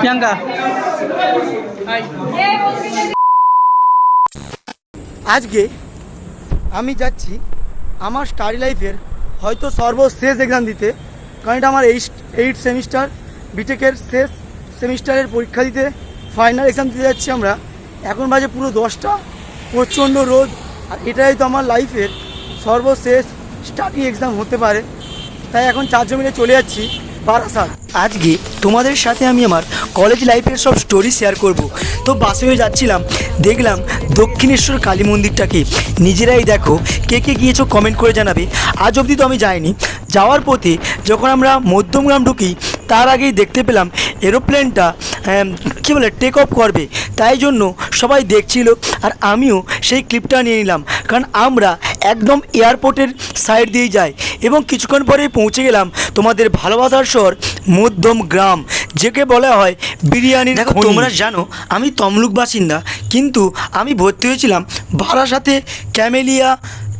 প্রিয়াঙ্কা আজকে আমি যাচ্ছি আমার স্টাডি লাইফের হয়তো সর্বশেষ এক্সাম দিতে। কারণ এটা আমার এইট এইট সেমিস্টার বিটেকের শেষ সেমিস্টারের পরীক্ষা দিতে ফাইনাল এক্সাম দিতে যাচ্ছি আমরা। এখন বাজে পুরো দশটা, প্রচণ্ড রোদ, আর এটাই তো আমার লাইফের সর্বশেষ স্টাডি এক্সাম হতে পারে। তাই এখন চারজন মিলে চলে যাচ্ছি বারাসাত। আজকে তোমাদের সাথে আমি আমার কলেজ লাইফের সব স্টোরি শেয়ার করব। তো বাসে হয়ে যাচ্ছিলাম, দেখলাম দক্ষিণেশ্বর কালী মন্দিরটাকে। নিজেরাই দেখো, কে কে গিয়েছো কমেন্ট করে জানাবে। আজ অবধি তো আমি যাইনি। যাওয়ার পথে যখন আমরা মধ্যমগ্রাম ঢুকি তার আগেই দেখতে পেলাম এরোপ্লেনটা কী বলে টেক অফ করবে। তাই জন্য সবাই দেখছিল আর আমিও সেই ক্লিপটা নিয়ে নিলাম। কারণ আমরা একদম এয়ারপোর্টের সাইড দিয়ে যাই এবং কিছুক্ষণ পরেই পৌঁছে গেলাম তোমাদের ভালোবাসার শহর মধ্যম গ্রাম যেকে বলা হয় বিরিয়ানি দেখো তোমরা জানো আমি তমলুক বাসিন্দা কিন্তু আমি ভর্তি হয়েছিলাম বারাসাতে ক্যামেলিয়া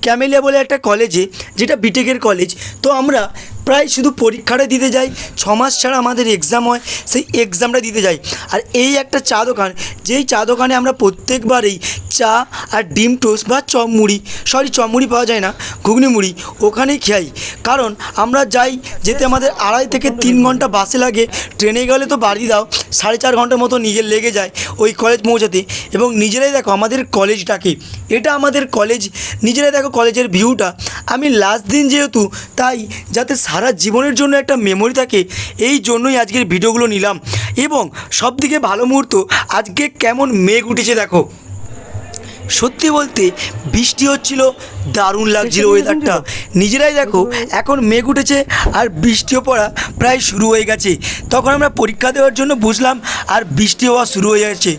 ক্যামেলিয়া বলে একটা কলেজে যেটা বিটেকের কলেজ তো আমরা প্রায় শুধু পরীক্ষাটা দিতে যাই ছমাস মাস ছাড়া আমাদের এক্সাম হয়, সেই এক্সামটা দিতে যাই। আর এই একটা চা দোকান, যেই চা দোকানে আমরা প্রত্যেকবারেই চা আর ডিম টোস্ট বা চপ মুড়ি সরি চপ মুড়ি পাওয়া যায় না ঘুগনি মুড়ি ওখানেই খাই কারণ আমরা যাই, যেতে আমাদের আড়াই থেকে তিন ঘণ্টা বাসে লাগে, ট্রেনে গেলে তো বাড়ি দাও সাড়ে চার ঘণ্টার মতো নিজের লেগে যায় ওই কলেজ পৌঁছাতে। এবং নিজেরাই দেখো আমাদের কলেজটাকে এটা আমাদের কলেজ নিজেরাই দেখো কলেজের ভিউটা আমি লাস্ট দিন যেহেতু, তাই যাতে সারা জীবনের জন্য একটা মেমোরি থাকে, এই জন্যই আজকের ভিডিওগুলো নিলাম। এবং সবথেকে ভালো মুহূর্ত, আজকে কেমন মেঘ উঠেছে দেখো। সত্যি বলতে বৃষ্টি হচ্ছিল দারুণ লাগছিল ওয়েদারটা নিজেরাই দেখো এখন মেঘ উঠেছে আর বৃষ্টিও পড়া প্রায় শুরু হয়ে গেছে। তখন আমরা পরীক্ষা দেওয়ার জন্য বুঝলাম আর বৃষ্টি হওয়া শুরু হয়ে গেছে।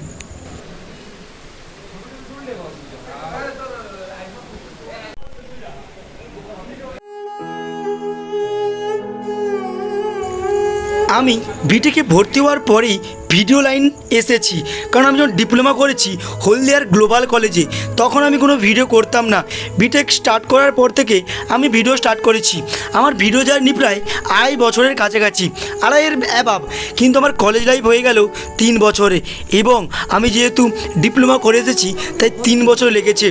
আমি বিটেকে ভর্তি হওয়ার পরেই ভিডিও লাইন এসেছি। কারণ আমি যখন ডিপ্লোমা করেছি হলদিয়ার গ্লোবাল কলেজে, তখন আমি কোনো ভিডিও করতাম না। বিটেক স্টার্ট করার পর থেকে আমি ভিডিও স্টার্ট করেছি। আমার ভিডিও জার্নি প্রায় আড়াই বছরের কাছাকাছি আড়াইয়ের অ্যাবাব কিন্তু আমার কলেজ লাইফ হয়ে গেল তিন বছরে। এবং আমি যেহেতু ডিপ্লোমা করে এসেছি, তাই তিন বছর লেগেছে।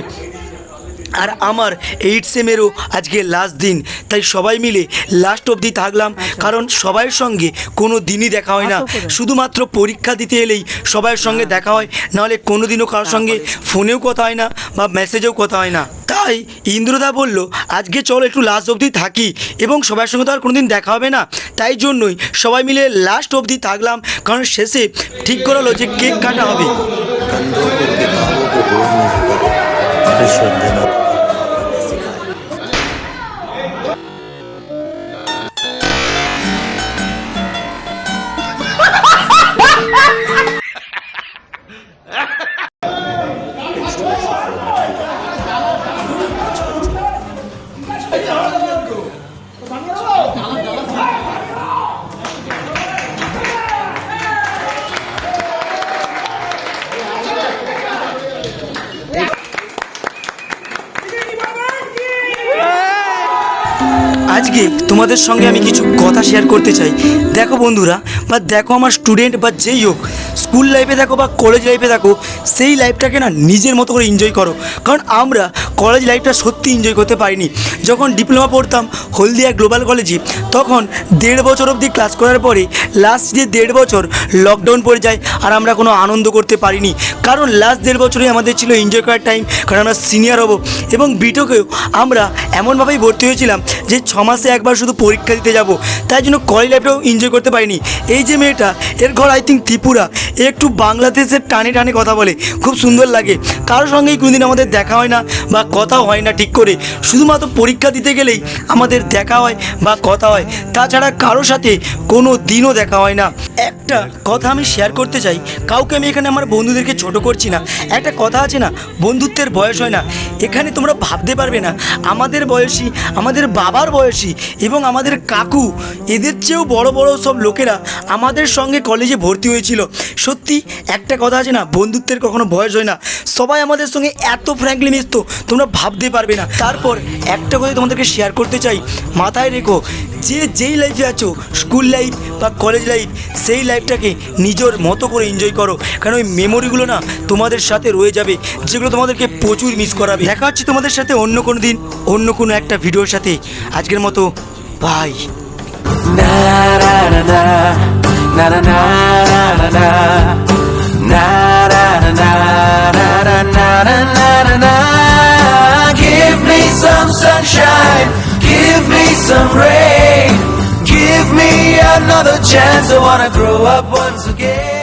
আর আমার এইট সেমেরও আজকে লাস্ট দিন। তাই সবাই মিলে লাস্ট অবধি থাকলাম কারণ সবাইয়ের সঙ্গে কোনো দিনই দেখা হয় না। শুধুমাত্র পরীক্ষা দিতে এলেই সবাইয়ের সঙ্গে দেখা হয় নাহলে কোনো দিনও কারোর সঙ্গে ফোনেও কথা হয় না বা মেসেজেও কথা হয় না। তাই ইন্দ্রদা বলল আজকে চল একটু লাস্ট অবধি থাকি এবং সবার সঙ্গে তো আর কোনোদিন দেখা হবে না। তাই জন্যই সবাই মিলে লাস্ট অবধি থাকলাম কারণ শেষে ঠিক করা হলো যে কেক কাটা হবে। tradition আজকে তোমাদের সঙ্গে আমি কিছু কথা শেয়ার করতে চাই। দেখো বন্ধুরা, বা দেখো আমার স্টুডেন্ট বা যেই হোক স্কুল লাইফে থাকো বা কলেজ লাইফে থাকো, সেই লাইফটাকে না নিজের মতো করে এনজয় করো। কারণ আমরা কলেজ লাইফটা সত্যি এনজয় করতে পারিনি। যখন ডিপ্লোমা পড়তাম হলদিয়া গ্লোবাল কলেজে তখন দেড় বছর অবধি ক্লাস করার পরে লাস্ট যে দেড় বছর লকডাউন পড়ে যায় আর আমরা কোনো আনন্দ করতে পারিনি। কারণ লাস্ট দেড় বছরই আমাদের ছিল এনজয় করার টাইম কারণ আমরা সিনিয়র হব। এবং বিটোকেও আমরা এমনভাবেই ভর্তি হয়েছিলাম যে ছ মাসে একবার শুধু পরীক্ষা দিতে যাব। তাই জন্য কলেজ লাইফটাও এনজয় করতে পারিনি। এই যে মেয়েটা, এর ঘর আই থিঙ্ক ত্রিপুরা। একটু বাংলাদেশের টানে টানে কথা বলে, খুব সুন্দর লাগে। কারোর সঙ্গেই কোনোদিন আমাদের দেখা হয় না বা কথা হয় না ঠিক করে। শুধুমাত্র পরীক্ষা দিতে গেলেই আমাদের দেখা হয় বা কথা হয়। তাছাড়া কারোর সাথে কোনো দিনও দেখা হয় না। একটা কথা আমি শেয়ার করতে চাই, কাউকে আমি এখানে আমার বন্ধুদেরকে ছোট করছি না। একটা কথা আছে না বন্ধুত্বের বন্ধুত্বের বয়স হয় না। এখানে তোমরা ভাবতে পারবে না। আমাদের বয়সী, আমাদের বাবার বয়সী এবং আমাদের কাকু, এদের চেয়েও বড় বড় সব লোকেরা আমাদের সঙ্গে কলেজে ভর্তি হয়েছিল। সত্যি, একটা কথা আছে না, বন্ধুত্বের কখনো বয়স হয় না। সবাই আমাদের সঙ্গে এত ফ্র্যাঙ্কলি মিশত, তোমরা ভাবতে পারবে না। তারপর একটা কথা তোমাদেরকে শেয়ার করতে চাই। মাথায় রেখো যে যেই লাইফে আছো স্কুল লাইফ বা কলেজ লাইফ সেই লাইফটাকে নিজের মতো করে এনজয় করো কারণ ওই মেমোরিগুলো না তোমাদের সাথে রয়ে যাবে যেগুলো তোমাদেরকে প্রচুর মিস করাবে দেখা হচ্ছে তোমাদের সাথে অন্য কোনো দিন অন্য কোনো একটা ভিডিওর সাথে আজকের মতো bye Give me some rain, another chance. I wanna grow up once again.